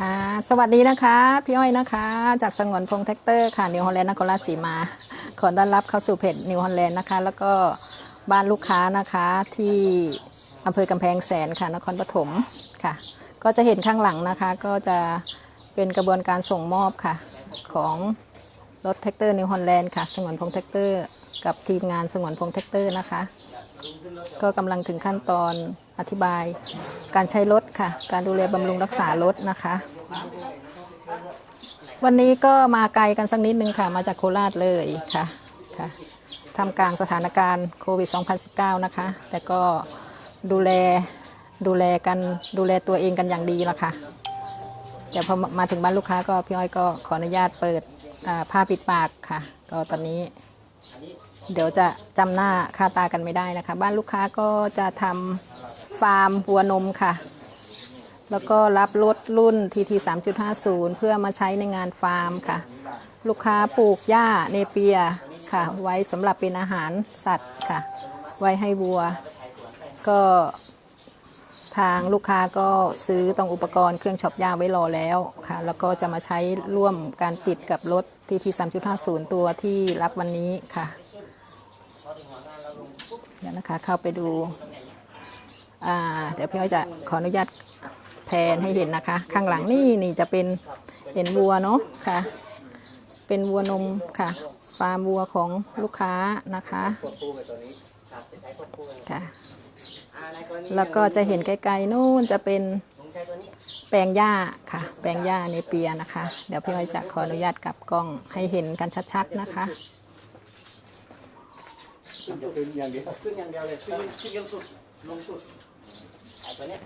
ค่ะสวัสดีนะคะ พี่อ้อยนะคะ จากสงวนพงแท็กเตอร์ค่ะนิวฮอลแลนด์นครราชสีมา ขอต้อนรับเข้าสู่เพจนิวฮอลแลนด์นะคะ แล้วก็บ้านลูกค้านะคะที่อำเภอกำแพงแสนค่ะนครปฐมค่ะ ก็จะเห็นข้างหลังนะคะ ก็จะเป็นกระบวนการส่งมอบค่ะ ของรถแท็กเตอร์นิวฮอลแลนด์ค่ะ สงวนพงแท็กเตอร์ กับทีมงานสงวนพงแท็กเตอร์นะคะ ก็กำลังถึงขั้นตอน อธิบายการใช้รถค่ะ การดูแลบำรุงรักษารถนะคะ วันนี้ก็มาไกลกันสักนิดนึงค่ะ มาจากโคราชเลยค่ะค่ะทำกลางสถานการณ์โควิด 2019 นะคะ แต่ก็ดูแลดูแลกันดูแลตัวเองกันอย่างดีละค่ะแต่พอมาถึงบ้านลูกค้าก็พี่อ้อยก็ขออนุญาตเปิดผ้าปิดปากค่ะ ก็ตอนนี้ เดี๋ยวจะจำหน้าค่าตากันไม่ได้นะคะ บ้านลูกค้าก็จะทำ ฟาร์มวัวนมค่ะ แล้วก็รับรถรุ่น TT 3.50 เพื่อมาใช้ในงานฟาร์มค่ะ ลูกค้าปลูกหญ้าเนเปียค่ะ ไว้สำหรับเป็นอาหารสัตว์ค่ะ ไว้ให้วัว ก็ทางลูกค้าก็ซื้อตรงอุปกรณ์เครื่องช็อปหญ้าไว้รอแล้วค่ะ แล้วก็จะมาใช้ร่วมการติดกับรถ TT 3.50 ตัวที่รับวันนี้ค่ะ เดี๋ยวนะคะเข้าไปดู อ่าเดี๋ยวพี่อ้อยจะขออนุญาตแพนให้เห็นนะคะ ข้างหลังนี่นี่จะเป็นเห็นวัวเนาะค่ะ เป็นวัวนมค่ะ ฟาร์มวัวของลูกค้านะคะค่ะแล้วก็จะเห็นไกลๆนู่นจะเป็นแปลงหญ้าค่ะ แปลงหญ้าในเปียนะคะ เดี๋ยวพี่อ้อยจะขออนุญาตกลับกล้องให้เห็นกันชัดๆนะคะขึ้นอย่างเดียวขึ้นอย่างเดียวเลยขึ้นขึ้นยังสุดลงสุด ตัวเนี้ย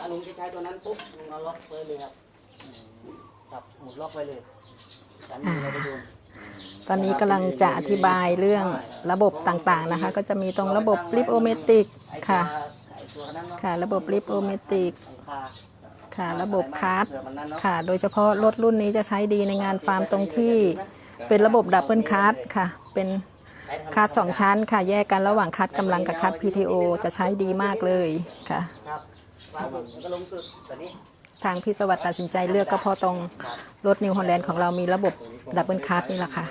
ถ้าลุงจะใช้ตัวนั้นปุ๊บลุงเอาล็อกไว้เลยครับครับหมุดล็อกไว้เลยแต่นี่เราไปดูตอนนี้กำลังจะอธิบายเรื่องระบบต่างๆนะคะ ก็จะมีตรงระบบลิฟโอเมติกไอ้ตัวค่ะไอ้ตัวนั้นเนาะค่ะระบบลิฟโอเมติกหลังคาค่ะระบบคัสเผื่อมันนั่นเนาะค่ะ โดยเฉพาะรถรุ่นนี้จะใช้ดีในงานฟาร์มตรงที่เป็นระบบดับเบิลคัสค่ะ เป็นคัสสองชั้นค่ะ แยกกันระหว่างคัสกำลังกับคัส PTO จะใช้ดีมากเลยค่ะครับวาง สุดแล้วก็ลงสุดตัวนี้ทางพี่สวัสดิ์ตัดสินใจเลือกก็เพราะตรงรถนิวฮอลแลนด์ของเรามีระบบดับเบิลคัสนี่แหละค่ะ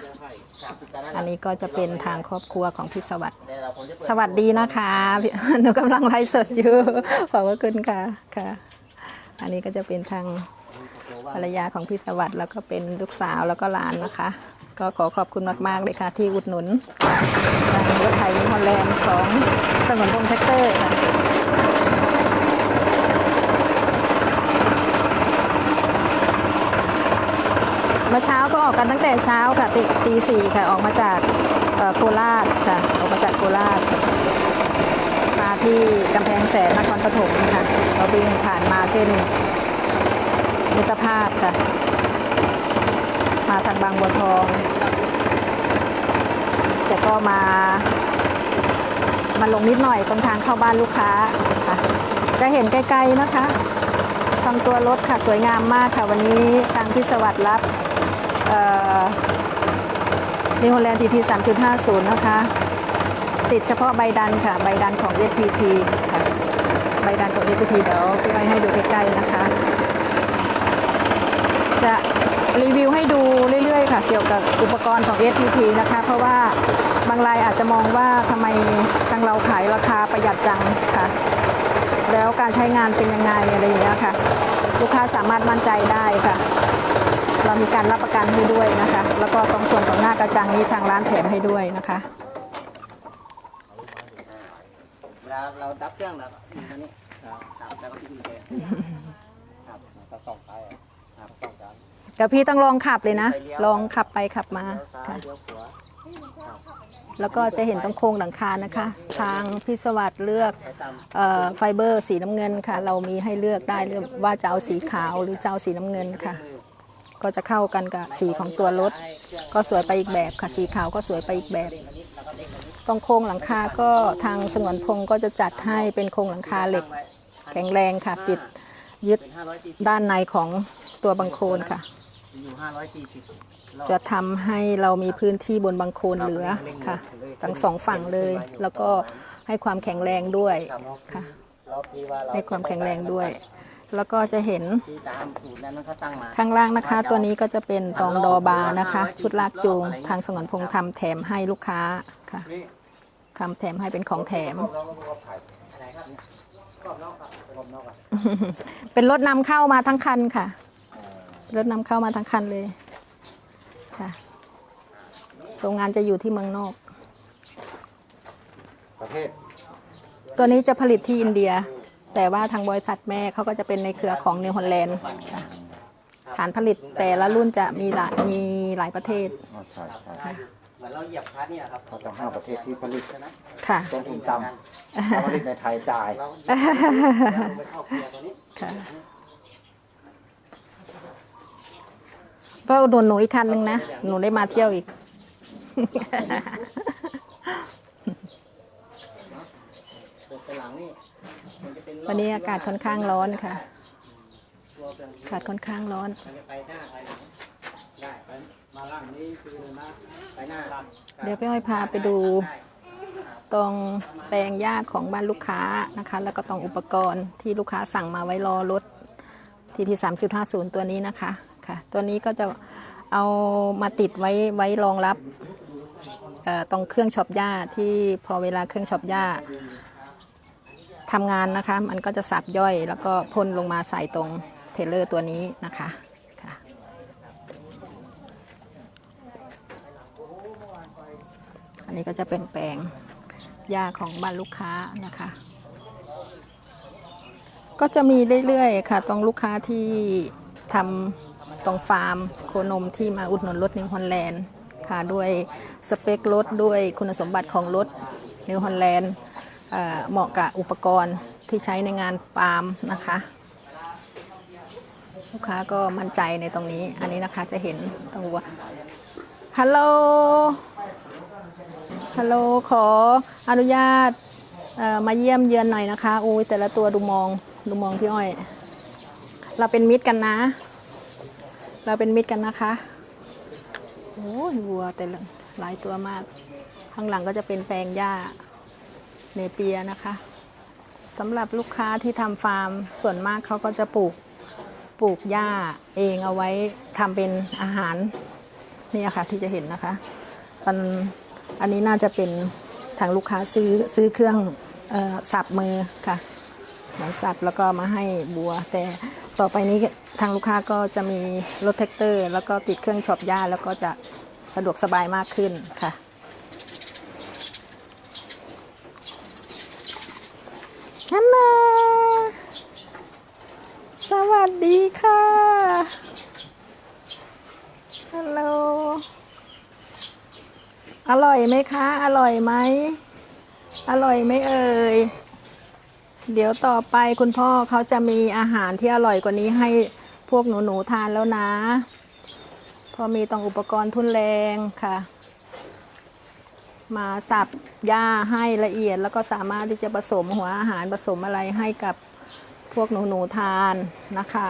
ครับอันนี้ก็จะเป็นทางครอบครัวของพี่สวัสดิ์เดี๋ยวเราผมจะเปิดสวัสดีนะคะพี่ หนูกำลังไลฟ์สดอยู่ ขอบพระคุณค่ะค่ะ อันนี้ก็จะเป็นทางภรรยาของพี่สวัสดิ์แล้วก็เป็นลูกสาวแล้วก็หลานนะคะ ก็ขอขอบคุณมากๆเลยค่ะ ที่อุดหนุนทางรถไถนิวฮอลแลนด์ของสงวนพงษ์แท็กเตอร์ค่ะ มื่อเช้าก็ออกกันตั้งแต่เช้าค่ะตีตีสี่ค่ะออกมาจากโคราชค่ะออกมาจากโคราชมาที่กำแพงแสนนครปฐมค่ะเราวิ่งผ่านมาเส้นมิตรภาพค่ะ มาทางบางบัวทองแต่ก็มามาลงนิดหน่อยตรงทางเข้าบ้านลูกค้าค่ะจะเห็นไกลๆนะคะฟังตัวรถค่ะสวยงามมากค่ะ วันนี้ทางพิสวัสดรับ นิวฮอลแลนด์ทีที3.50นะคะ ติดเฉพาะใบดันค่ะ ใบดันของ FPT ค่ะ ใบดันของ FPT เดี๋ยวพี่อ้อยให้ดูใกล้ๆนะคะ จะรีวิวให้ดูเรื่อยๆ ค่ะ เกี่ยวกับอุปกรณ์ของ FPT นะคะ เพราะว่าบางรายอาจจะมองว่าทำไมทางเราขายราคาประหยัดจังค่ะ แล้วการใช้งานเป็นยังไงอะไรอย่างเงี้ยค่ะ ลูกค้าสามารถมั่นใจได้ค่ะ เรามีการรับประกันให้ด้วยนะคะ แล้วก็ตรงส่วนของหน้ากระจังนี้ทางร้านแถมให้ด้วยนะคะเวลาเราดับเครื่องแล้วก็อยู่ตรงนี้ครับครับแล้วก็ที่กุญแจครับตัดสองท้ายอะครับต้องการเดี๋ยวพี่ต้องลองขับเลยนะ ลองขับไปขับมาเลี้ยวซ้าค่ะยเลี้ยวขวาแล้วก็จะเห็นตรงโครงหลังคานะคะ ทางพี่สวัสดิ์เลือกไปตามเอ่อไฟเบอร์สีน้ำเงินค่ะ เรามีให้เลือกได้เลือกว่าจะเอาสีขาวหรือจะเอาสีน้ำเงินค่ะ ก็จะเข้ากันกับสีของตัวรถ ก็สวยไปอีกแบบค่ะสีขาวก็สวยไปอีกแบบ ตรงโครงหลังคาก็ทางสงวนพงศ์ก็จะจัดให้เป็นโครงหลังคาเหล็ก แข็งแรงค่ะติดยึดด้านในของตัวบังโคลนค่ะจะทำให้เรามีพื้นที่บนบังโคลนเหลือค่ะ ทั้งสองฝั่งเลย แล้วก็ให้ความแข็งแรงด้วยค่ะ ให้ความแข็งแรงด้วย แล้วก็จะเห็นที่ตามสูตรนั้นเขาตั้งมา ข้างล่างนะคะ ตัวนี้ก็จะเป็นตองดอบานะคะ ชุดลากจูง ทางสงวนพงษ์ทำแถมให้ลูกค้าค่ะนี่ทำแถมให้เป็นของแถมรอบนอกแล้วรอบถ่ายอะไรครับเนี่ยรอบนอกครับรอบนอกอะเป็นรถนำเข้ามาทั้งคันค่ะ รถนำเข้ามาทั้งคันเลยค่ะโรงงานจะอยู่ที่เมืองนอก ประเทศ ตัวนี้จะผลิตที่อินเดีย แต่ว่าทางบริษัทแม่เขาก็จะเป็นในเครือของนิวฮอลแลนด์ค่ะฐานผลิตแต่ละรุ่นจะมีหลายมีหลายประเทศ อ๋อใช่ใช่เหมือนเราเหยียบคลัตช์เนี่ยครับเขาจะห้าประเทศที่ผลิต ใช่ไหมค่ะ ต้นทุนต่ำถ้าผลิตในไทยจ่ายเราเหยียบเราไปเข้าเกียร์ตัวนี้ค่ะก็อุดหนุนหนูอีกคันหนึ่งนะ หนูได้มาเที่ยวอีก เปิดไปหลังนี่มันจะเป็นรอบ วันนี้อากาศค่อนข้างร้อนค่ะอากาศค่อนข้างร้อนเดี๋ยวพี่อ้อยพาไปดู ตรงแปลงหญ้าของบ้านลูกค้านะคะ แล้วก็ตรงอุปกรณ์ที่ลูกค้าสั่งมาไว้รอรถทีที3.50ตัวนี้นะคะค่ะ ตัวนี้ก็จะเอามาติดไว้ไว้รองรับตรงเครื่องช็อปหญ้าที่พอเวลาเครื่องช็อปหญ้า ทำงานนะคะ มันก็จะสับย่อยแล้วก็พ่นลงมาใส่ตรงเทเลอร์ตัวนี้นะคะค่ะอันนี้ก็จะเป็นแปลงหญ้าของบ้านลูกค้านะคะ ก็จะมีเรื่อยๆค่ะตรงลูกค้าที่ทำตรงฟาร์มโคนมที่มาอุดหนุนรถนิวฮอลแลนด์ค่ะด้วยสเปครถด้วยคุณสมบัติของรถนิวฮอลแลนด์ เหมาะกับอุปกรณ์ที่ใช้ในงานฟาร์มนะคะ ลูกค้าก็มั่นใจในตรงนี้ อันนี้นะคะจะเห็นตรงวัวฮัลโหลฮัลโหลขออนุญาตมาเยี่ยมเยือนหน่อยนะคะโอ้ยแต่ละตัวดูมองดูมองพี่อ้อย เราเป็นมิตรกันนะ เราเป็นมิตรกันนะคะโอ้ยวัวแต่ละหลายตัวมาก ข้างหลังก็จะเป็นแปลงหญ้า เนเปียนะคะสำหรับลูกค้าที่ทำฟาร์มส่วนมากเขาก็จะปลูกปลูกหญ้าเองเอาไว้ทำเป็นอาหารนี่ค่ะที่จะเห็นนะคะมันอันนี้น่าจะเป็นทางลูกค้าซื้อซื้อเครื่องออสับมือค่ะเหมือนสับแล้วก็มาให้บัว แต่ต่อไปนี้ทางลูกค้าก็จะมีรถแท็กเตอร์ แล้วก็ติดเครื่องช็อปหญ้าแล้วก็จะสะดวกสบายมากขึ้นค่ะ ฮันนาสวัสดีค่ะ ฮัลโหล อร่อยไหมคะ อร่อยไหม อร่อยไหมเอ่ย เดี๋ยวต่อไปคุณพ่อเขาจะมีอาหารที่อร่อยกว่านี้ให้พวกหนู ๆ ทานแล้วนะ พอมีต้องอุปกรณ์ทุนแรงค่ะ มาสับหญ้าให้ละเอียด แล้วก็สามารถที่จะผสมหัวอาหารผสมอะไรให้กับพวกหนูๆทานนะคะ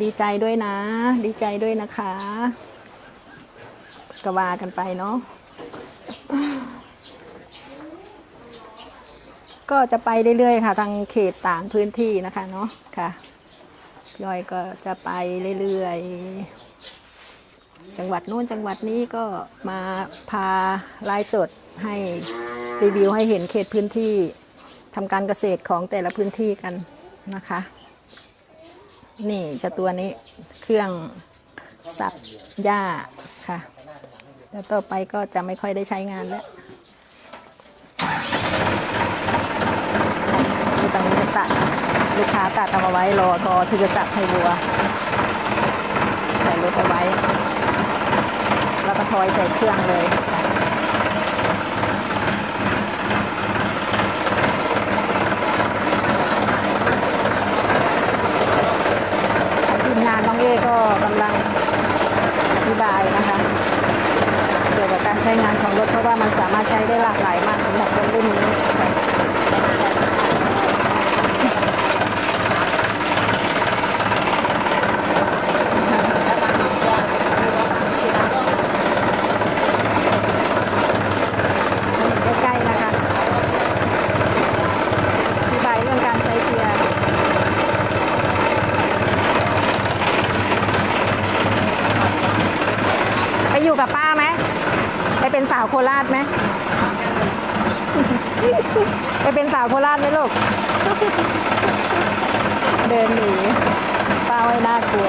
ดีใจด้วยนะ ดีใจด้วยนะคะกว่ากันไปเนาะก็จะไปเรื่อยๆค่ะ ทางเขตต่างพื้นที่นะคะเนาะค่ะพี่อ้อยก็จะไปเรื่อยๆ จังหวัดนู้นจังหวัดนี้ก็มาพาลฟ์สดให้รีวิวให้เห็นเขตพื้นที่ทำการเกษตรของแต่ละพื้นที่กันนะคะ นี่จะตัวนี้เครื่องสับหญ้าค่ะ แล้วต่อไปก็จะไม่ค่อยได้ใช้งานแล้วคือตรงนี้จะตัดลูกค้าตัดเอาไว้รอทอที่จะสับให้วัวใส่รถเอาไว้ ก็ทอยใส่เครื่องเลย ทีมงานน้องเอก็กำลังอธิบายนะคะ เกี่ยวกับการใช้งานของรถเพราะว่ามันสามารถใช้ได้หลากหลายมากสำหรับรถรุ่นนี้ค่ะใกล้ๆนะคะอธิบายเรื่องการใช้เกียร์ กับป้าไหมไปเป็นสาวโคราชไหมไปเป็นสาวโคราชไหมลูก เดินหนีป้าไว้น่ากลัว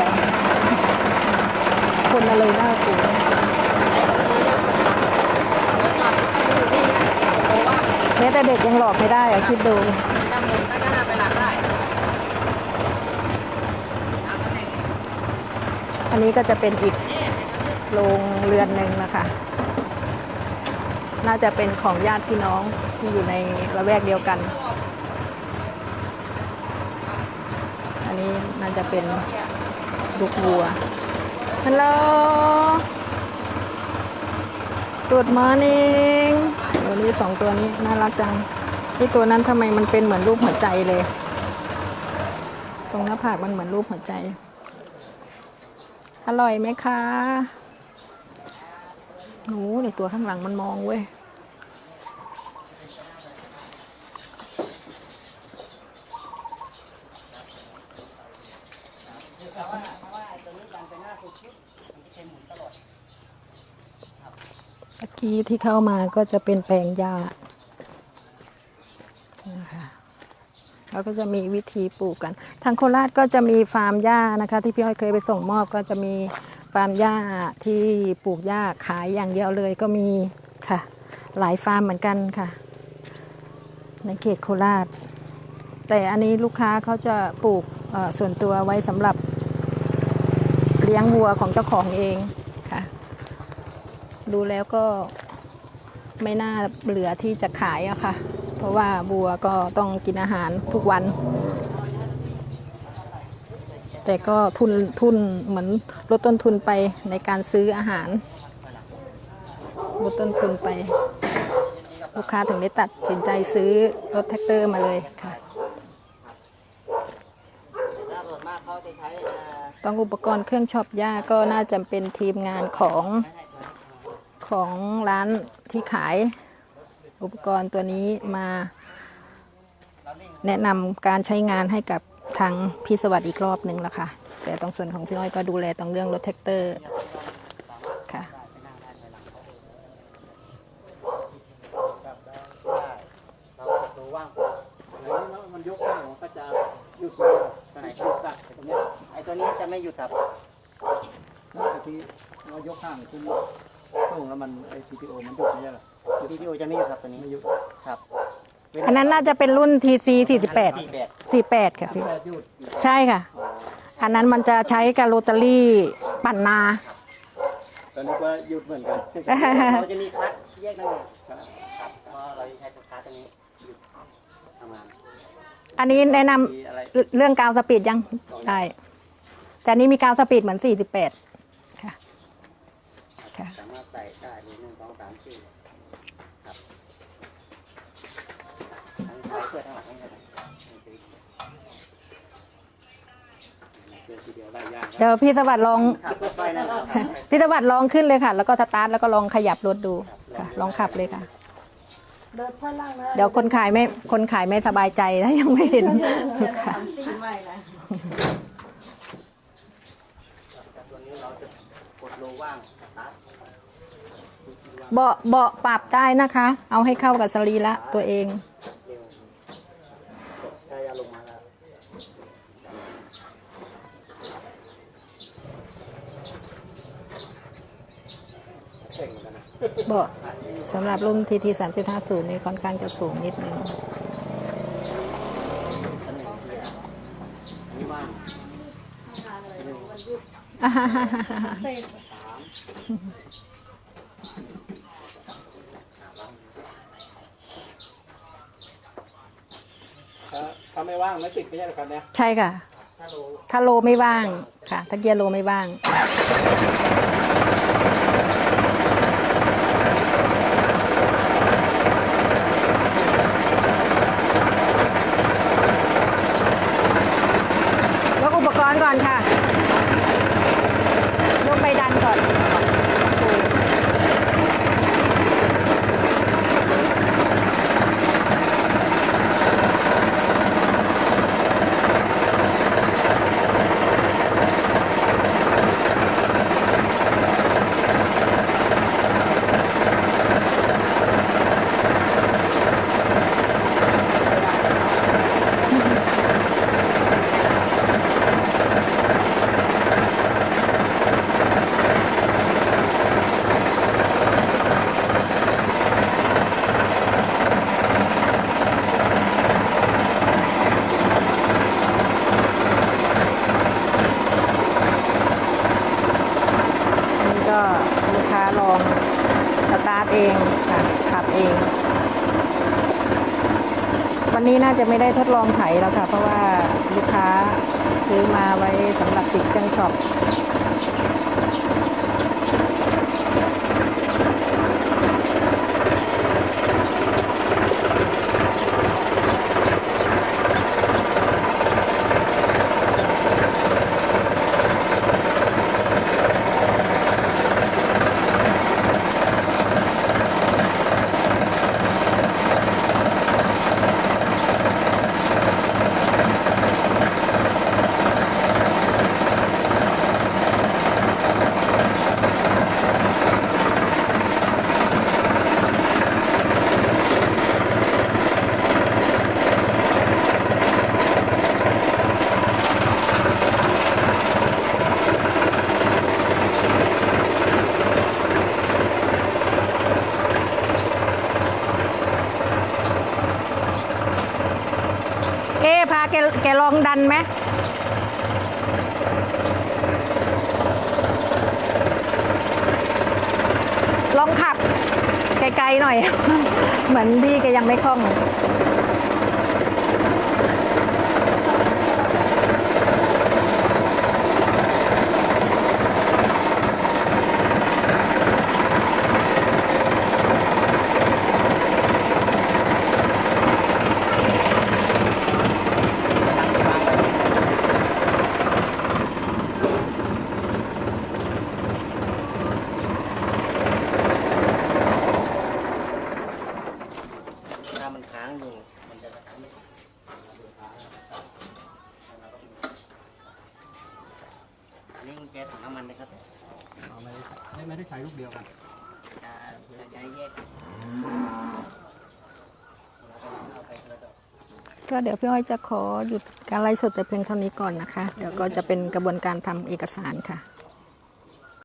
คนอะไรน่ากลัวแม้แต่เด็กยังหลอกไม่ได้อะคิดดูอันนี้ก็จะเป็นอีกโรง เรือนหนึ่งนะคะ น่าจะเป็นของญาติพี่น้องที่อยู่ในระแวกเดียวกัน อันนี้น่าจะเป็นลูกวัว ฮัลโหล Good morning ตัวนี้สองตัวนี้น่ารักจัง นี่ตัวนั้นทำไมมันเป็นเหมือนรูปหัวใจเลย ตรงหน้าผากมันเหมือนรูปหัวใจ อร่อยไหมคะ หนูในตัวข้างหลังมันมองเว้ยเพราะว่าเพราะว่าไอ้ตัวนี้ดันไปหน้าสุดชิดมันจะเป็นหมุนตลอดเมื่อกี้ที่เข้ามาก็จะเป็นแปลงหญ้านะคะแล้วก็จะมีวิธีปลูกกัน ทางโคราชก็จะมีฟาร์มหญ้านะคะ ที่พี่อ้อยเคยไปส่งมอบก็จะมี ฟาร์มหญ้าที่ปลูกหญ้าขายอย่างเดียวเลยก็มีค่ะ หลายฟาร์มเหมือนกันค่ะ ในเขตโคราช แต่อันนี้ลูกค้าเขาจะปลูกส่วนตัวไว้สำหรับเลี้ยงวัวของเจ้าของเองค่ะ ดูแล้วก็ไม่น่าเหลือที่จะขายอะค่ะ เพราะว่าบัวก็ต้องกินอาหารทุกวัน แต่ก็ทุนทุนเหมือนลดต้นทุนไปในการซื้ออาหารลดต้นทุนไป ลูกค้าถึงได้ตัดสินใจซื้อรถแท็กเตอร์มาเลยค่ะ ต้องอุปกรณ์เครื่องช็อปหญ้าก็น่าจะเป็นทีมงานของของร้านที่ขายอุปกรณ์ตัวนี้มาแนะนำการใช้งานให้กับ ทางพี่สวัสดิ์อีกรอบหนึ่งละค่ะ แต่ตรงส่วนของพี่น้อยก็ดูแลตรงเรื่องรถแท็กเตอร์ค่ะเราดูว่างแล้วมันยกได้มันก็จะหยุดเลยตัวไหนหยุดตัดตรงนี้ไอ้ตัวนี้จะไม่หยุดครับแล้วแต่ที่เรายกข้างขึ้นส่งแล้วมันไอ้ PTO มันหยุดไม่ใช่เหรอวิดีโอจะไม่หยุดครับตัวนี้ไม่หยุดครับ อันนั้นน่าจะเป็นรุ่น TC สี่แปด48 48ค่ะพี่แต่หยุดใช่ค่ะ อันนั้นมันจะใช้กับโรตารี่ปั่นนา ตอนนี้ก็หยุดเหมือนกันเราจะมีคัดแยกนั่นเองครับเพราะเราจะใช้ตัวคัดตัวนี้หยุดทำงานอันนี้แนะนมีอะไรำเรื่องกาวสปีดยังได้แต่อันนี้มีกาวสปีดเหมือน 48 ค่ะ ค่ะ สามารถใส่ได้หนึ่งสองสามสี่ครับทั้งท้ายเพื่อทั้งหลังให้ได้ เพื่อทีเดียวได้ยากเดี๋ยวพี่สวัสดิ์ลอง ขับรถไปนะครับพี่สวัสดิ์ลองขึ้นเลยค่ะ แล้วก็สตาร์ทแล้วก็ลองขยับรถดูค่ะ ลองขับเลยค่ะ เดินค่อยล่างนะเดี๋ยวคนขายไม่คนขายไม่สบายใจถ้ายังไม่เห็นค่ะ ทำซีใหม่นะตัวนี้เราจะกดโลว่างสตาร์ทเบาะเบาะปรับได้นะคะ เอาให้เข้ากับสรีระตัวเอง เร็วใกล้จะลงมาแล้ว เก่งเหมือนกันนะเบาะสำหรับรุ่น TT 3.50นี่ค่อนข้างจะสูงนิดนึงชั้นหนึ่งอันนี้ว่างถ้าถ้าไม่ว่างไม่ติดไม่ใช่เหรอครับเนี่ยใช่ค่ะถ้าโลถ้าโลไม่ว่างค่ะถ้าเกียร์โลไม่ว่าง องสตาร์ทเองค่ะขับเอง วันนี้น่าจะไม่ได้ทดลองไถแล้วค่ะ เพราะว่าลูกค้าซื้อมาไว้สำหรับติดเครื่ช็อป อ๊พาแกแกลองดันไหมลองขับไกลๆหน่อย เหมือนพี่แกยังไม่คล่อง ถ้ามันค้างอยู่ มันจะอันนี้กุญแจถังน้ำมันนะครับ เอาไม่ได้ไม่ไม่ได้ใช้ลูกเดียวกัน จะจะใช้แยกเอาไปคนละดอก ก็เดี๋ยวพี่อ้อยจะขอหยุดการไลฟ์สดแต่เพียงเท่านี้ก่อนนะคะ เดี๋ยวก็จะเป็นกระบวนการทำเอกสารค่ะ